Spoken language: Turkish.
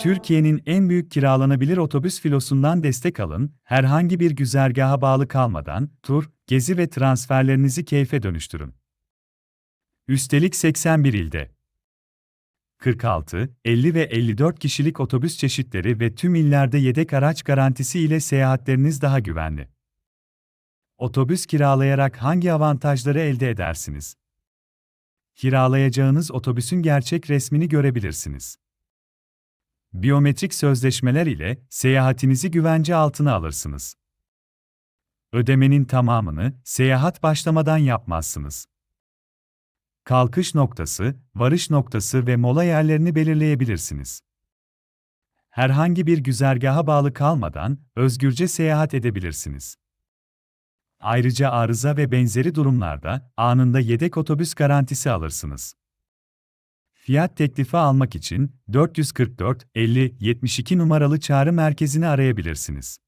Türkiye'nin en büyük kiralanabilir otobüs filosundan destek alın, herhangi bir güzergaha bağlı kalmadan, tur, gezi ve transferlerinizi keyfe dönüştürün. Üstelik 81 ilde. 46, 50 ve 54 kişilik otobüs çeşitleri ve tüm illerde yedek araç garantisi ile seyahatleriniz daha güvenli. Otobüs kiralayarak hangi avantajları elde edersiniz? Kiralayacağınız otobüsün gerçek resmini görebilirsiniz. Biyometrik sözleşmeler ile seyahatinizi güvence altına alırsınız. Ödemenin tamamını seyahat başlamadan yapmazsınız. Kalkış noktası, varış noktası ve mola yerlerini belirleyebilirsiniz. Herhangi bir güzergaha bağlı kalmadan özgürce seyahat edebilirsiniz. Ayrıca arıza ve benzeri durumlarda anında yedek otobüs garantisi alırsınız. Fiyat teklifi almak için 444 50 72 numaralı çağrı merkezini arayabilirsiniz.